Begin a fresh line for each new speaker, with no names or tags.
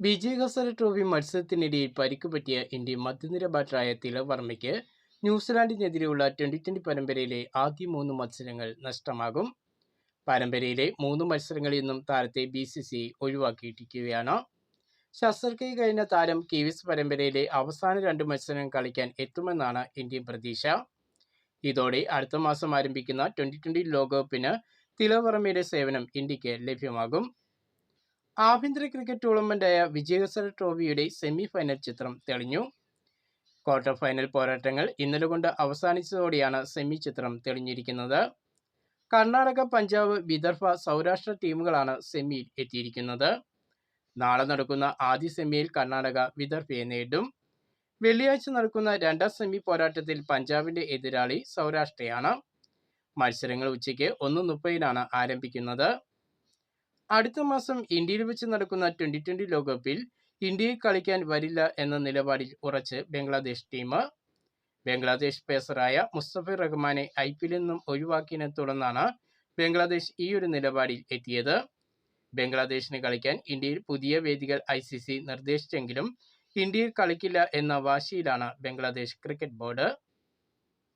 Vijay Hazare trophy മത്സരത്തിനിടയിൽ പരിക്ക് പറ്റിയ Indian മധ്യനിര ബാറ്ററായ തിലക് വർമ്മയ്ക്ക് ന്യൂസിലാൻഡിനെതിരെയുള്ള ട്വന്റി ട്വന്റി പരമ്പരയിലെ ആദ്യ മൂന്ന് മത്സരങ്ങൾ നഷ്ടമാകും. പരമ്പരയിലെ മൂന്ന് മത്സരങ്ങളിൽ നിന്നും താരത്തെ ബി സി സി ഒഴിവാക്കിയിരിക്കുകയാണ്. ശസ്ത്രക്രിയ കഴിഞ്ഞ താരം കിവിസ് പരമ്പരയിലെ അവസാന രണ്ട് മത്സരങ്ങൾ കളിക്കാൻ എത്തുമെന്നാണ് ഇന്ത്യൻ പ്രതീക്ഷ. ഇതോടെ അടുത്ത മാസം ആരംഭിക്കുന്ന ട്വന്റി ട്വന്റി ലോകകപ്പിന് തിലവർമ്മയുടെ സേവനം ഇന്ത്യയ്ക്ക് ലഭ്യമാകും. ആഭ്യന്തര ക്രിക്കറ്റ് ടൂർണമെന്റായ വിജയസര ട്രോഫിയുടെ സെമി ഫൈനൽ ചിത്രം തെളിഞ്ഞു. ക്വാർട്ടർ ഫൈനൽ പോരാട്ടങ്ങൾ ഇന്നലെ കൊണ്ട് അവസാനിച്ചതോടെയാണ് സെമി ചിത്രം തെളിഞ്ഞിരിക്കുന്നത്. കർണാടക പഞ്ചാബ് വിദർഭ സൗരാഷ്ട്ര ടീമുകളാണ് സെമിയിൽ എത്തിയിരിക്കുന്നത്. നാളെ നടക്കുന്ന ആദ്യ സെമിയിൽ കർണാടക വിദർഭയെ നേരിടും. വെള്ളിയാഴ്ച നടക്കുന്ന രണ്ടാം സെമി പോരാട്ടത്തിൽ പഞ്ചാബിന്റെ എതിരാളി സൗരാഷ്ട്രയാണ്. മത്സരങ്ങൾ ഉച്ചയ്ക്ക് ഒന്ന് മുപ്പതിനാണ് ആരംഭിക്കുന്നത്. അടുത്ത മാസം ഇന്ത്യയിൽ വെച്ച് നടക്കുന്ന ട്വന്റി ട്വന്റി ലോകകപ്പിൽ ഇന്ത്യയിൽ കളിക്കാൻ വരില്ല എന്ന നിലപാടിൽ ഉറച്ച് ബംഗ്ലാദേശ് ടീം ബംഗ്ലാദേശ് പേസറായ മുസ്തഫിർ റഹ്മാനെ ഐ പി എല്ലിൽ നിന്നും ഒഴിവാക്കിയതിനെ തുടർന്നാണ് ബംഗ്ലാദേശ് ഈ ഒരു നിലപാടിൽ എത്തിയത്. ബംഗ്ലാദേശിന് കളിക്കാൻ ഇന്ത്യയിൽ പുതിയ വേദികൾ ഐ സി സി നിർദ്ദേശിച്ചെങ്കിലും ഇന്ത്യയിൽ കളിക്കില്ല എന്ന വാശിയിലാണ് ബംഗ്ലാദേശ് ക്രിക്കറ്റ് ബോർഡ്